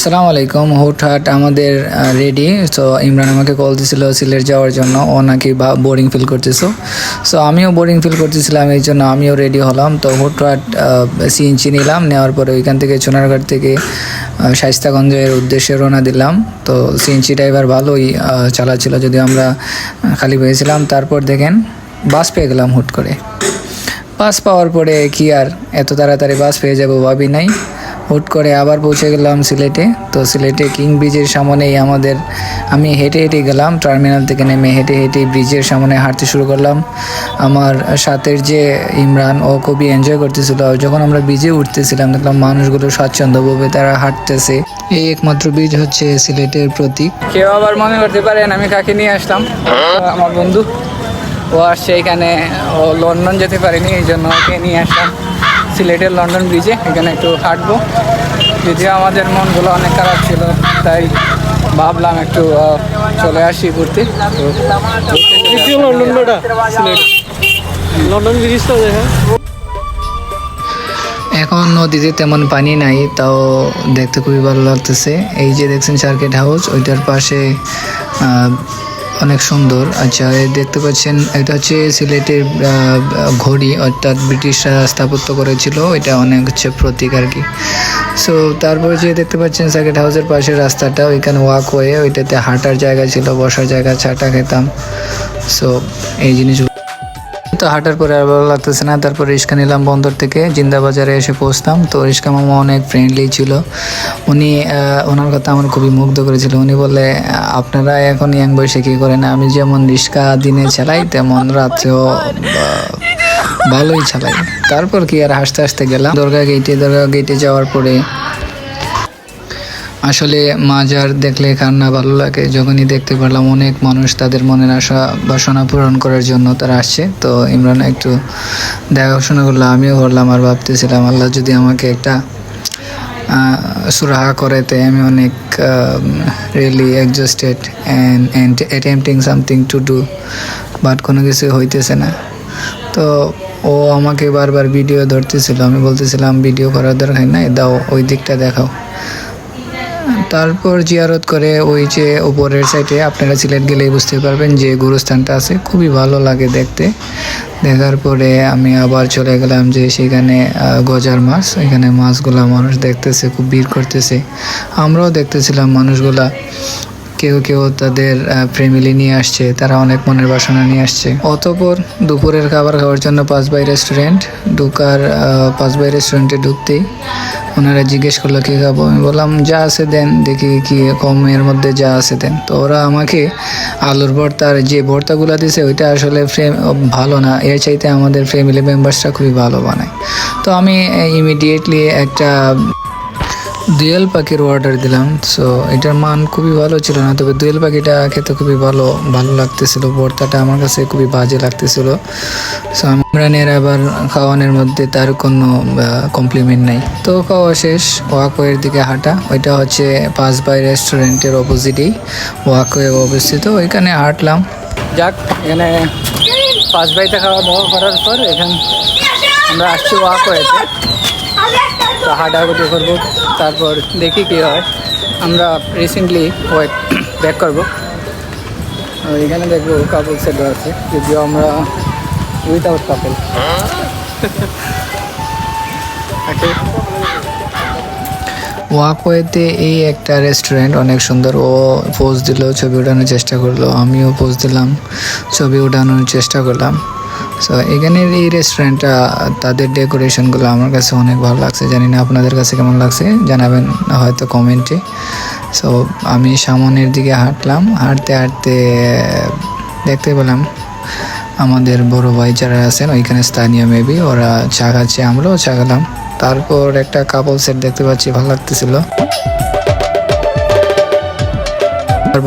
আসসালামু আলাইকুম, হুটহাট আমাদের রেডি সো ইমরান আমাকে কল দিছিল সিলেট যাওয়ার জন্য। ও নাকি বোরিং ফিল করতেছো। সো আমিও বোরিং ফিল করতেছিলাম, এই জন্য আমিও রেডি হলাম। তো হুটহাট সিএনজি নিলাম, নেওয়ার পরে ওইখান থেকে সোনারঘাট থেকে শাইস্তাগঞ্জের উদ্দেশ্যে রওনা দিলাম। তো সিএনজি ড্রাইভার ভালোই চালাচ্ছিল যদিও আমরা খালি পেয়েছিলাম। তারপর দেখেন, বাস পেয়ে গেলাম হুট করে। বাস পাওয়ার পরে কি আর, এত তাড়াতাড়ি বাস পেয়ে যাব ভাবি নাই। হুট করে আবার পৌঁছে গেলাম সিলেটে। তো সিলেটে কিং ব্রিজের সামনেই আমাদের, আমি হেঁটে হেঁটে গেলাম টার্মিনাল থেকে নেমে হেঁটে হেঁটে ব্রিজের সামনে হাঁটতে শুরু করলাম। আমার সাথের যে ইমরান, ও খুবই এনজয় করতেছিল। যখন আমরা ব্রিজে উঠতেছিলাম, দেখলাম মানুষগুলো স্বাচ্ছন্দ্যভাবে তারা হাঁটতেছে। এই একমাত্র ব্রিজ হচ্ছে সিলেটের প্রতীক। কেউ আবার মনে করতে পারেন আমি কাকে নিয়ে আসলাম। আমার বন্ধু, ও আসছে এখানে, ও লন্ডন যেতে পারেনি, এই জন্য ওকে নিয়ে আসলাম। সিলেটের লন্ডন ব্রিজে এখানে একটু হাঁটবো। যদিও আমাদের মনগুলো অনেক খারাপ ছিল তাই ভাবলাম একটু চলে আসি ঘুরতে। তো লন্ডন ব্রিজটা দেখা। এখন নদীতে তেমন পানি নাই তাও দেখতে খুবই ভালো লাগতেছে। এই যে দেখছেন সার্কিট হাউস ওইটার পাশে আহ, অনেক সুন্দর। আচ্ছা দেখতে পাচ্ছেন, এটা হচ্ছে সিলেটের ঘড়ি, অর্থাৎ ব্রিটিশরা স্থাপত্য করেছিল। এটা অনেক হচ্ছে প্রতীক আর কি। সো তারপরে যে দেখতে পাচ্ছেন সার্কিট হাউসের পাশে রাস্তাটা, ওইখানে ওয়াক হয়ে ওইটাতে হাঁটার জায়গা ছিল, বসার জায়গা, চাটা খেতাম। সো এই জিনিস তো হাঁটার পরে আর ভালো লাগতেছে না। তারপর রিক্সা নিলাম বন্দর থেকে। জিন্দা বাজারে এসে পৌঁছতাম। তো রিক্সা মামা অনেক ফ্রেন্ডলি ছিল। উনি ওনার কথা আমার খুবই মুগ্ধ করেছিল। উনি বলে আপনারা এখন ইয়াং বয়সে কী করেন? আমি যেমন রিক্সা দিনে চালাই, তেমন রাত্রেও ভালোই চালাই। তারপর কি আর হাসতে হাসতে গেলাম। দরগা গেটে দরগা গেটে যাওয়ার পরে আসলে মাজার দেখলে কান্না ভালো লাগে। যখনই দেখতে পারলাম অনেক মানুষ তাদের মনের আশা, বাসনা পূরণ করার জন্য তারা আসছে। তো ইমরান একটু দেখাশোনা করল, আমিও করলাম আর ভাবতেছিলাম, আল্লাহ যদি আমাকে একটা সুরাহা করাতে আমি অনেক really exhausted and and attempting something to do but কোনো কিছু হইতেছে না। তো ও আমাকে বারবার ভিডিও ধরতেছিল, আমি বলতেছিলাম ভিডিও করার দরকার নাই, দাও, ওই দিকটা দেখাও। তারপর জিয়ারত করে ওই যে ওপরের সাইডে আপনারা সিলেট গেলেই বুঝতে পারবেন যে গুরুস্থানটা আছে, খুবই ভালো লাগে দেখতে। দেখার পরে আমি আবার চলে গেলাম যে সেখানে গজার মাছ। এখানে মাছগুলা মানুষ দেখতেছে, খুব ভিড় করতেছে। আমরাও দেখতেছিলাম মানুষগুলা। কেউ কেউ তাদের ফ্যামিলি নিয়ে আসছে তারা অনেক মনের বাসনা নিয়ে আসছে। অতপর দুপুরের খাবার খাওয়ার জন্য পাঁচবাই রেস্টুরেন্ট ঢুকার আহ, পাঁচবাই রেস্টুরেন্টে ঢুকতেই ওনারা জিজ্ঞেস করল কী খাব? আমি বললাম যা আছে দেন দেখি কি কমের মধ্যে যা আছে দেন। তো ওরা আমাকে আলুর ভর্তার যে ভর্তাগুলো দিছে ওইটা আসলে ফ্রেম ভালো না। এর চাইতে আমাদের ফ্যামিলি মেম্বার্সরা খুবই ভালো বানায়। তো আমি ইমিডিয়েটলি একটা দুয়েল পাখির অর্ডার দিলাম সো এটার মান খুবই ভালো ছিল না, তবে দুয়েল পাখিটা খেতে খুবই ভালো ভালো লাগতেছিল, ভর্তাটা আমার কাছে খুবই বাজে লাগতেছিল। সো ইমরানের আবার খাওয়ানোর মধ্যে তার কোনো কমপ্লিমেন্ট নাই। তো খাওয়া শেষ, ওয়াকওয়ের দিকে হাঁটা, ওইটা হচ্ছে পাঁচ বাই রেস্টুরেন্টের অপোজিটেই ওয়াকওয়ে অবস্থিত, ওইখানে হাঁটলাম। যাক, এখানে পাঁচ বাইতে খাওয়া দাওয়া করার পর এখানে আমরা আসছি ওয়াকওয়েতে। হাঁটাহাঁটি করব, তারপর দেখি কী হয়। আমরা রিসেন্টলি ওয়েট ব্যাক করব। এখানে দেখব কাপল সেটও আছে, যদিও আমরা উইদাউট কাপল ওয়াকওয়েতে এই একটা রেস্টুরেন্ট অনেক সুন্দর, ও পোজ দিল, ছবি ওঠানোর চেষ্টা করল, আমিও পোজ দিলাম, ছবি ওঠানোর চেষ্টা করলাম। সো এখানের এই রেস্টুরেন্টটা তাদের ডেকোরেশনগুলো আমার কাছে অনেক ভালো লাগছে। জানি না আপনাদের কাছে কেমন লাগছে, জানাবেন হয়তো কমেন্টে সো আমি সামনের দিকে হাঁটলাম, হাঁটতে হাঁটতে, দেখতে পেলাম আমাদের বড় ভাই যারা আছেন, ওইখানে স্থানীয় মেবি ওরা চা খাচ্ছে, আমরাও চা খেলাম। তারপর একটা কাপল সেট দেখতে পাচ্ছি, ভালো লাগতেছিল।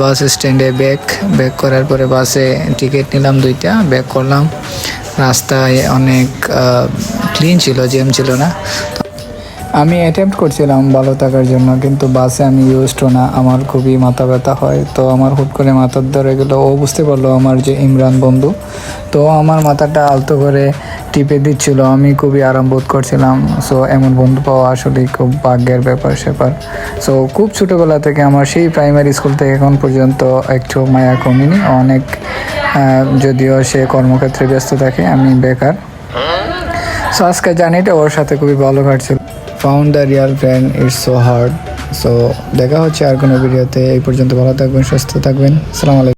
বাস স্ট্যান্ডে ব্যাক ব্যাক করার পরে বাসে টিকিট নিলাম দুইটা ব্যাক করলাম। রাস্তায় অনেক ক্লিন ছিল জ্যাম ছিল না। আমি অ্যাটেম্প্ট করছিলাম ভালো থাকার জন্য, কিন্তু বাসে আমি ইউজড না। আমার খুবই মাথা ব্যথা হয়। তো আমার হুট করে মাথার ধরে গেলো। ও বুঝতে পারল আমার যে ইমরান বন্ধু। তো আমার মাথাটা আলতো করে টিপে দিচ্ছিল। আমি খুবই আরাম বোধ করছিলাম। সো এমন বন্ধু পাওয়া আসলেই খুব ভাগ্যের ব্যাপার স্যাপার। সো খুব ছোটোবেলা থেকে আমার সেই প্রাইমারি স্কুল থেকে এখন পর্যন্ত একটু মায়া কমিনি। অনেক যদিও সে কর্মক্ষেত্রে ব্যস্ত থাকে, আমি বেকার। সো আজকে জানিটা ওর সাথে খুবই ভালো কাটছিল। Found the real friend it's so hard so দেখা হচ্ছে আর কোনো ভিডিওতে এই পর্যন্ত ভালো থাকবেন, সুস্থ থাকবেন। সালাম আলাইকুম।